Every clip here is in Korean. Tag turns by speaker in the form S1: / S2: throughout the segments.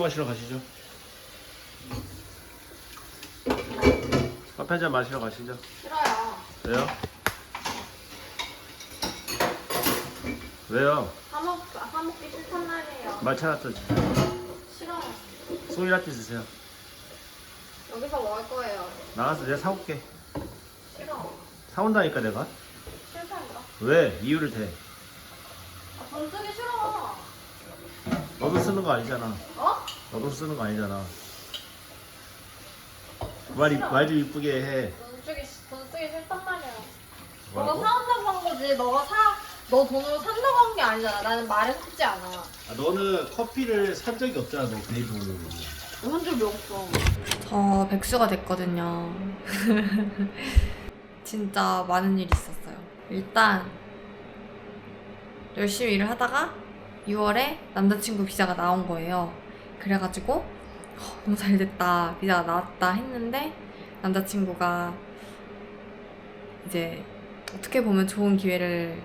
S1: 마시러 가시죠. 커피 한잔 마시러 가시죠.
S2: 싫어요.
S1: 왜요? 왜요?
S2: 사 먹, 사 먹기 싫단 말이에요.
S1: 말차라떼
S2: 싫어.
S1: 소이라떼 드세요.
S2: 여기서 먹을 거예요.
S1: 나가서 내가 사올게.
S2: 싫어.
S1: 사온다니까 내가.
S2: 싫다니까.
S1: 왜? 이유를 대.
S2: 아, 돈 쓰기 싫어.
S1: 너도 쓰는 거 아니잖아.
S2: 어?
S1: 너도 쓰는 거 아니잖아. 말, 이- 말좀 이쁘게 해.
S2: 돈 쓰기, 싫- 돈 쓰기 싫단 말이야.
S1: 뭐라고?
S2: 너가 사온다고 한 거지. 너가 사, 너 돈으로 산다고 한 게 아니잖아. 나는 말은 듣지 않아.
S1: 아, 너는 커피를 산 적이 없잖아, 너 개인 돈으로.
S2: 한 적이 없어.
S3: 저 백수가 됐거든요. 진짜 많은 일이 있었어요. 일단 열심히 일을 하다가 6월에 남자친구 비자가 나온 거예요. 그래가지고 어, 너무 잘 됐다 비자가 나왔다 했는데 남자친구가 이제 어떻게 보면 좋은 기회를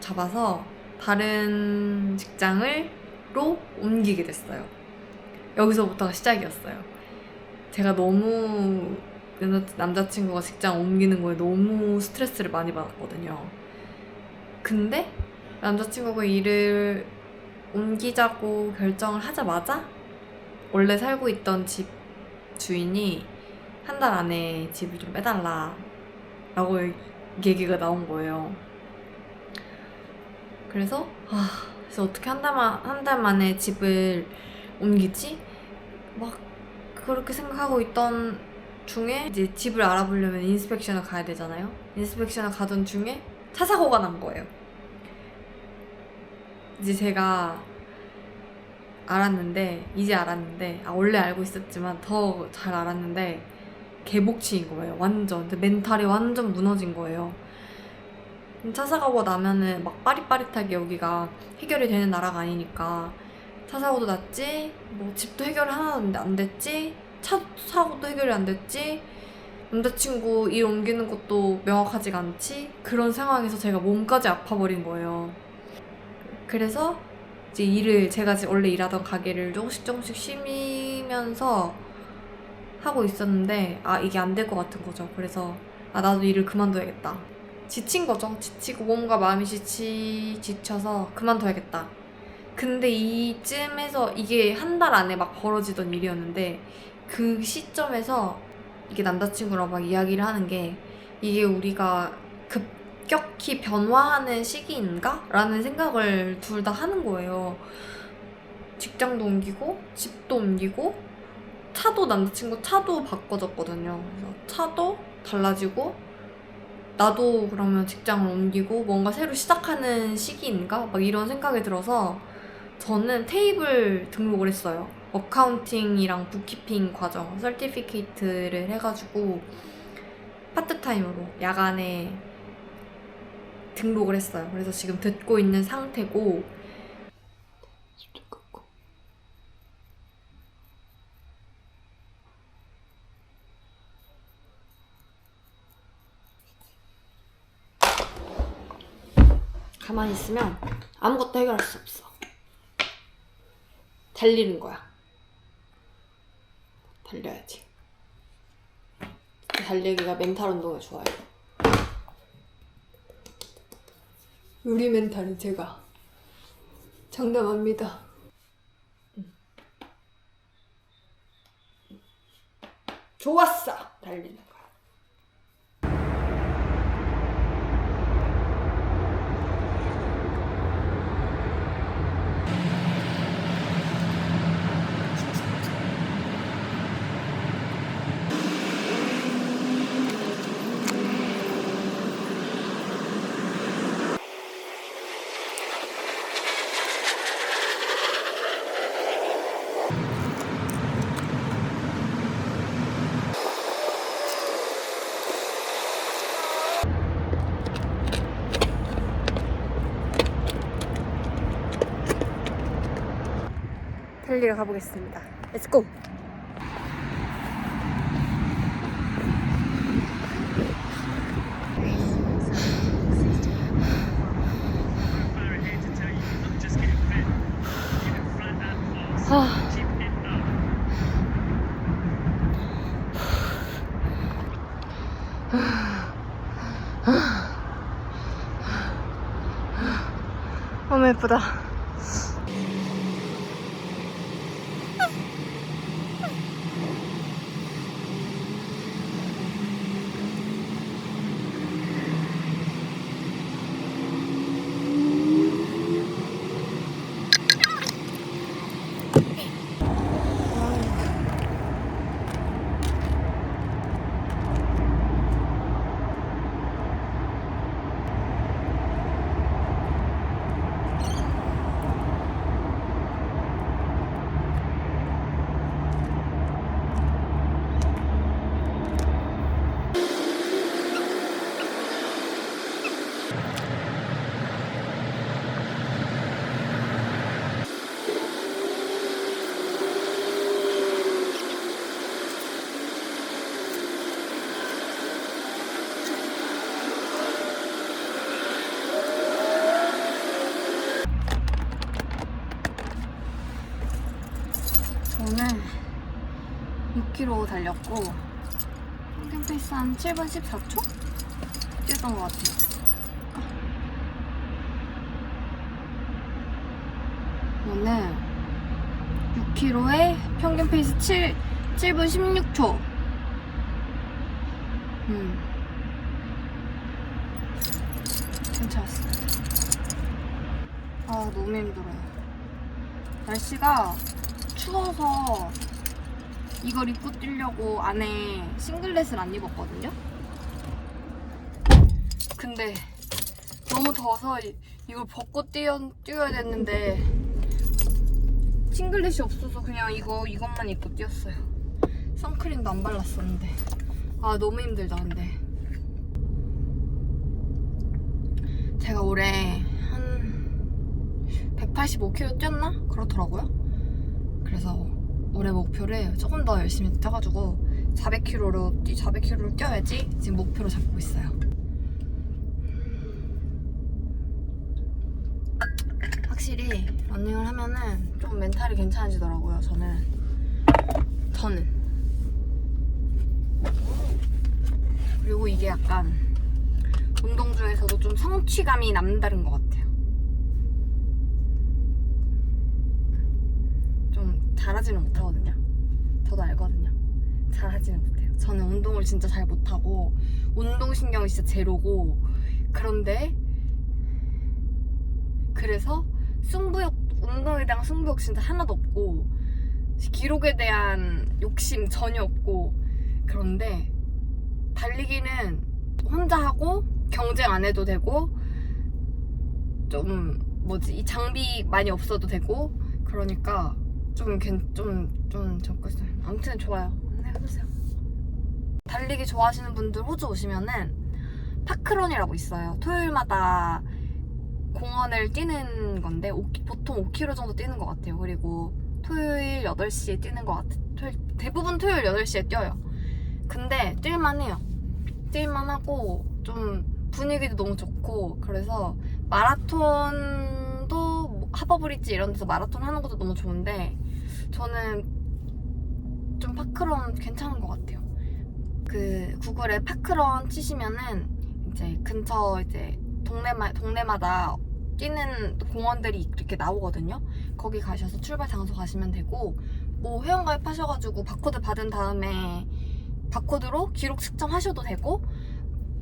S3: 잡아서 다른 직장을로 옮기게 됐어요. 여기서부터가 시작이었어요. 제가 너무 남자- 남자친구가 직장 옮기는 거에 너무 스트레스를 많이 받았거든요. 근데 남자친구가 일을 옮기자고 결정을 하자마자 원래 살고 있던 집 주인이 한 달 안에 집을 좀 빼달라 라고 얘기가 나온 거예요. 그래서 아, 그래서 어떻게 한 달만 한 달 만에 집을 옮기지? 막 그렇게 생각하고 있던 중에 이제 집을 알아보려면 인스펙션을 가야 되잖아요. 인스펙션을 가던 중에 차 사고가 난 거예요. 이제 제가 알았는데 이제 알았는데 아 원래 알고 있었지만 더 잘 알았는데 개복치인 거예요. 완전 근데 멘탈이 완전 무너진 거예요. 차 사고가 나면은 막 빠릿빠릿하게 여기가 해결이 되는 나라가 아니니까 차 사고도 났지, 뭐 집도 해결이 하나도 안 됐지, 차 사고도 해결이 안 됐지, 남자친구 일 옮기는 것도 명확하지가 않지, 그런 상황에서 제가 몸까지 아파버린 거예요. 그래서 이제 일을 제가 원래 일하던 가게를 조금씩 조금씩 쉬면서 하고 있었는데 아 이게 안 될 것 같은 거죠. 그래서 아 나도 일을 그만둬야겠다. 지친 거죠. 지치고 몸과 마음이 지치 지쳐서 그만둬야겠다. 근데 이쯤에서 이게 한 달 안에 막 벌어지던 일이었는데 그 시점에서 이게 남자친구랑 막 이야기를 하는 게 이게 우리가 급 격히 변화하는 시기인가? 라는 생각을 둘 다 하는 거예요. 직장도 옮기고 집도 옮기고 차도 남자친구 차도 바꿔줬거든요. 그래서 차도 달라지고 나도 그러면 직장을 옮기고 뭔가 새로 시작하는 시기인가? 막 이런 생각이 들어서 저는 테이블 등록을 했어요. 어카운팅이랑 북키핑 과정, 설티피케이트를 해가지고 파트타임으로 야간에 등록을 했어요. 그래서 지금 듣고 있는 상태고 가만히 있으면 아무것도 해결할 수 없어. 달리는 거야. 달려야지. 달리기가 멘탈 운동에 좋아요. 우리 멘탈은 제가 장담합니다. 좋았어! 달리는 달리러 가보겠습니다. Let's 아. 너무 예쁘다. 6km 달렸고 평균 페이스 한 7분 14초? 뛰었던 것 같아요. 오늘 6km에 평균 페이스 7, 7분 16초. 음. 괜찮았어요. 아, 너무 힘들어요. 날씨가 추워서 이걸 입고 뛰려고 안에 싱글렛을 안 입었거든요. 근데 너무 더워서 이- 이걸 벗고 뛰어, 뛰어야 됐는데 싱글렛이 없어서 그냥 이거 이것만 입고 뛰었어요. 선크림도 안 발랐었는데 아 너무 힘들다 근데 제가 올해 한 185km 뛰었나 그렇더라고요. 그래서 올해 목표를 조금 더 열심히 뛰어가지고 400km로 뛰 400km를 뛰어야지 지금 목표로 잡고 있어요. 확실히 러닝을 하면은 좀 멘탈이 괜찮아지더라고요. 저는 저는 그리고 이게 약간 운동 중에서도 좀 성취감이 남다른 것 같아요. 좀 잘하지는 못하거든요. 저도 알거든요. 잘하지는 못해요. 저는 운동을 진짜 잘 못하고 운동신경이 진짜 제로고 그런데 그래서 승부욕 운동에 대한 승부욕 진짜 하나도 없고 기록에 대한 욕심 전혀 없고 그런데 달리기는 혼자 하고 경쟁 안 해도 되고 좀 뭐지 이 장비 많이 없어도 되고 그러니까 좀좀좀 적고 있어요. 아무튼 좋아요. 해보세요. 달리기 좋아하시는 분들 호주 오시면은 파크런이라고 있어요. 토요일마다 공원을 뛰는 건데 오- 보통 5km 정도 뛰는 것 같아요. 그리고 토요일 8시에 뛰는 것 같아요. 대부분 토요일 8시에 뛰어요. 근데 뛸만 해요. 뛸만 하고 좀 분위기도 너무 좋고 그래서 마라톤도 뭐 하버브리지 이런 데서 마라톤 하는 것도 너무 좋은데 저는 좀 파크런 괜찮은 것 같아요. 그 구글에 파크런 치시면은 이제 근처 이제 동네마 동네마다 뛰는 공원들이 이렇게 나오거든요. 거기 가셔서 출발 장소 가시면 되고 뭐 회원 가입 하셔가지고 바코드 받은 다음에 바코드로 기록 측정하셔도 되고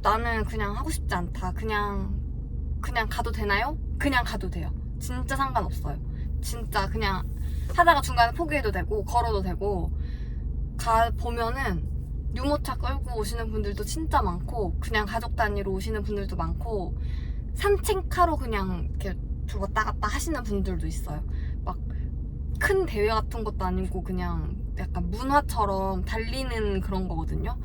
S3: 나는 그냥 하고 싶지 않다. 그냥 그냥 가도 되나요? 그냥 가도 돼요. 진짜 상관없어요. 진짜 그냥 하다가 중간에 포기해도 되고 걸어도 되고 가 보면은 유모차 끌고 오시는 분들도 진짜 많고 그냥 가족 단위로 오시는 분들도 많고 산책하러 그냥 이렇게 왔다 갔다 하시는 분들도 있어요. 막 큰 대회 같은 것도 아니고 그냥 약간 문화처럼 달리는 그런 거거든요.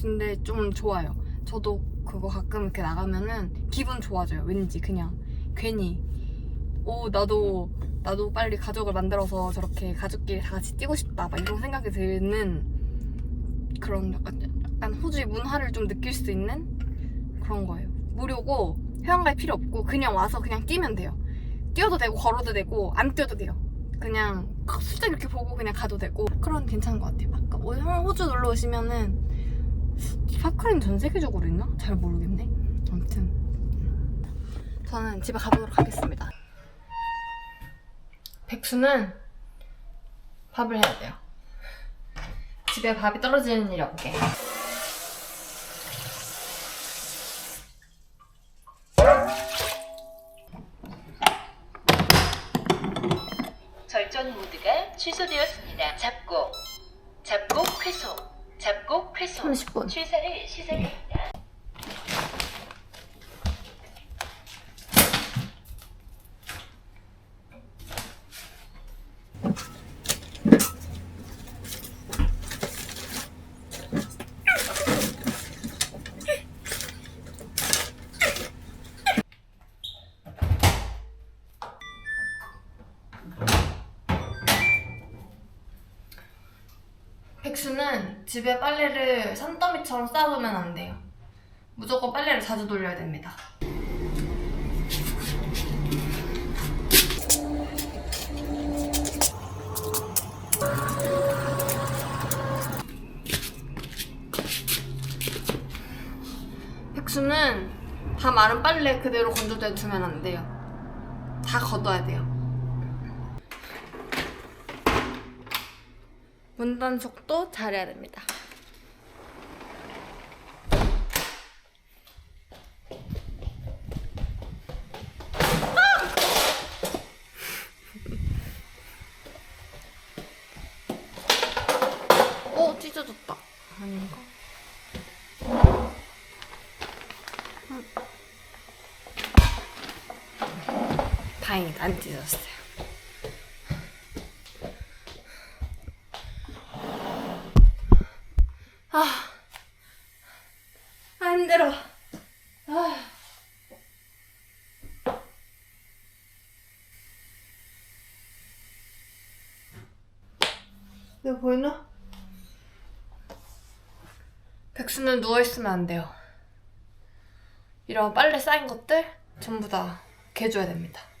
S3: 근데 좀 좋아요. 저도 그거 가끔 이렇게 나가면은 기분 좋아져요. 왠지 그냥 괜히 오 나도 나도 빨리 가족을 만들어서 저렇게 가족끼리 다 같이 뛰고 싶다 막 이런 생각이 드는 그런 약간, 약간 호주의 문화를 좀 느낄 수 있는 그런 거예요. 무료고 회원가입 필요 없고 그냥 와서 그냥 뛰면 돼요. 뛰어도 되고 걸어도 되고 안 뛰어도 돼요. 그냥 숫자 이렇게 보고 그냥 가도 되고 그런 괜찮은 것 같아요. 아까 뭐 호주 놀러 오시면은 파크린 전 세계적으로 있나? 잘 모르겠네. 아무튼 저는 집에 가보도록 하겠습니다. 백수는 밥을 해야 돼요. 집에 밥이 떨어지는 일이 없게.
S4: 절전 모드가 취소되었습니다. 잡곡, 잡곡 회수, 잡곡 회수.
S3: 30분.
S4: 취사를 시작합니다.
S3: 백수는 집에 빨래를 산더미처럼 쌓아두면 안 돼요. 무조건 빨래를 자주 돌려야 됩니다. 백수는 다 마른 빨래 그대로 건조대에 두면 안 돼요. 다 걷어야 돼요. 문단속도 잘해야 됩니다. 어, 찢어졌다. 아닌가? 음. 다행이다, 안 찢어졌어요. 아, 아 힘들어. 아. 내가 보이나? 백수는 누워있으면 안 돼요. 이런 빨래 쌓인 것들 전부 다 개줘야 됩니다.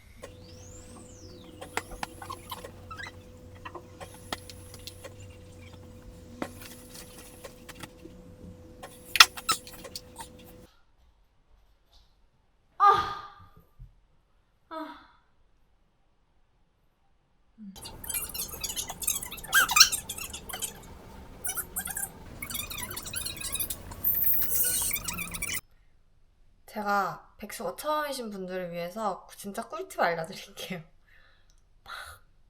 S3: 제가 백수가 처음이신 분들을 위해서 진짜 꿀팁 알려드릴게요. 막,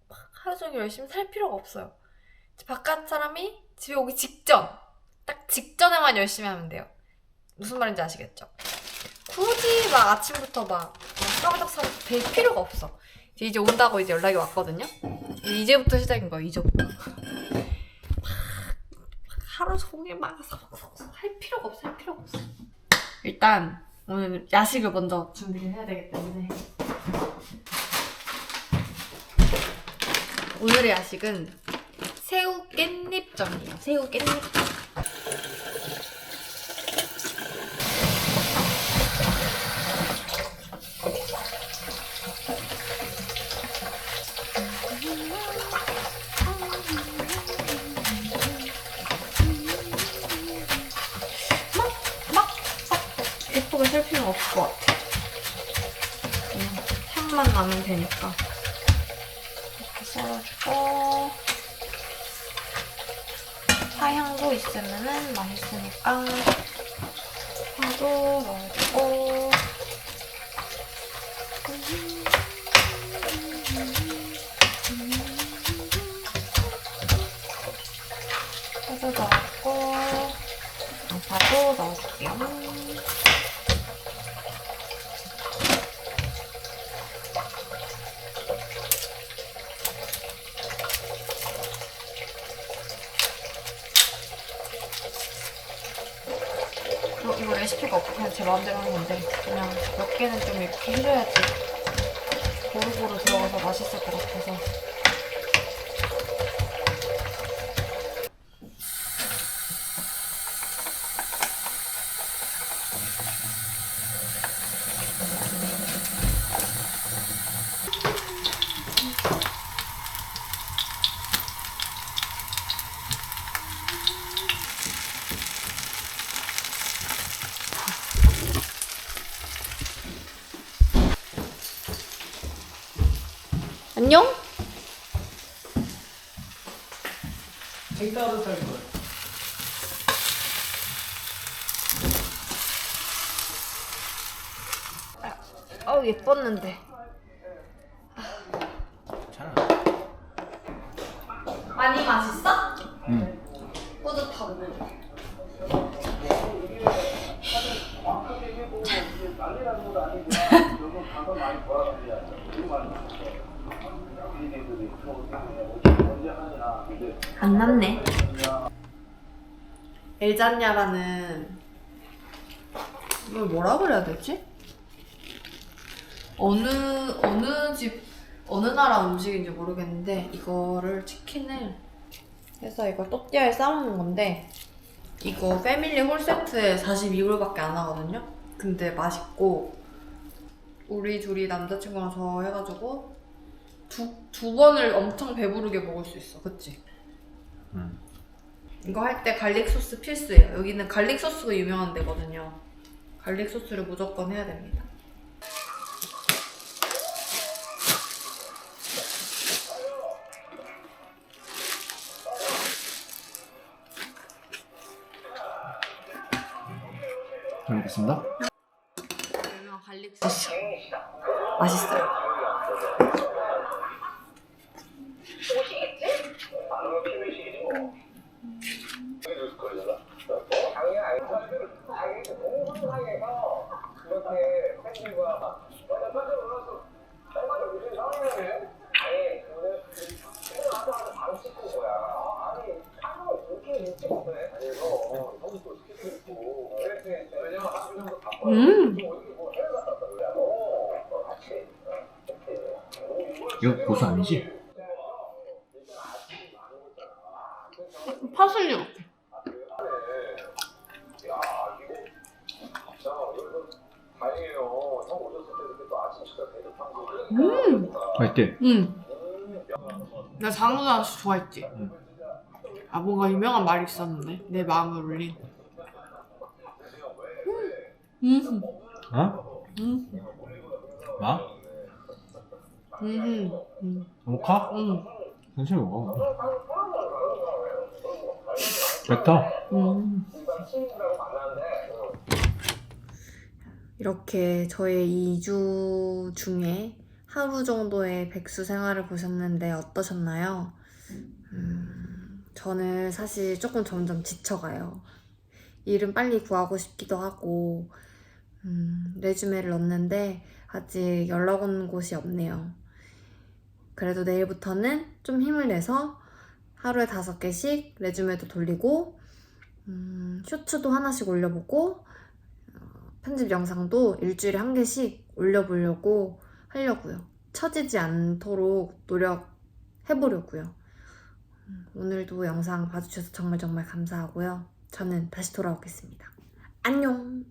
S3: 막 하루 종일 열심히 살 필요가 없어요. 바깥 사람이 집에 오기 직전, 딱 직전에만 열심히 하면 돼요. 무슨 말인지 아시겠죠? 굳이 막 아침부터 막, 막 싸우작싸우작 될 필요가 없어. 이제 온다고 이제 연락이 왔거든요? 이제부터 시작인 거예요, 이제부터. 막, 막 하루 종일 막 할 필요가 없어, 할 필요가 없어. 일단 오늘 야식을 먼저 준비를 해야 되기 때문에 오늘의 야식은 새우 깻잎전이에요. 새우 깻잎전. 막 예쁘게 셀 필요는 없을 것 같아. 그냥 나면 되니까. 이렇게 썰어주고. 파향도 있으면은 맛있으니까. 파도 넣어주고. 이거 레시피가 없고 그냥 제 마음대로 하는 건데 그냥 몇 개는 좀 이렇게 해줘야지. 고루고루 들어가서 맛있을 것 같아서 안녕?
S1: 생따로 살
S3: 거야. 어우 예뻤는데
S1: 괜찮아.
S3: 많이 마시. 엘잔냐라는 이걸 뭐라 그래야 되지? 어느 어느 집 어느 나라 음식인지 모르겠는데 이거를 치킨을 해서 이걸 또띠아에 싸먹는 건데 이거 패밀리 홀 세트에 42불밖에 안 하거든요. 근데 맛있고 우리 둘이 남자친구랑 저 해가지고 두, 두 번을 엄청 배부르게 먹을 수 있어. 그치?
S1: 응.
S3: 이거 할 때 갈릭 소스 필수예요. 여기는 갈릭 소스가 유명한 데거든요. 갈릭 소스를 무조건 해야 됩니다.
S1: 잘 먹겠습니다.
S3: 유명한 갈릭 소스. 맛있어요. 음,
S1: 이거 고수 아니지?
S3: 파슬리 같아. 음,
S1: 맛있대.
S3: 음. 나 장우장 씨 좋아했지. 아 뭔가 유명한 말이 있었는데 내 마음을 울린. 음,
S1: 어?
S3: 음,
S1: 마?
S3: 음, 음,
S1: 모카?
S3: 음,
S1: 천천히 먹어. 뱉어.
S3: 음. 이렇게 저의 2주 중에 하루 정도의 백수 생활을 보셨는데 어떠셨나요? 음, 저는 사실 조금 점점 지쳐가요. 일은 빨리 구하고 싶기도 하고, 음, 레주메를 넣었는데 아직 연락 온 곳이 없네요. 그래도 내일부터는 좀 힘을 내서 하루에 다섯 개씩 레주메도 돌리고, 음, 쇼츠도 하나씩 올려보고, 편집 영상도 일주일에 한 개씩 올려보려고 하려고요. 처지지 않도록 노력해보려고요. 음, 오늘도 영상 봐주셔서 정말 정말 감사하고요. 저는 다시 돌아오겠습니다. 안녕!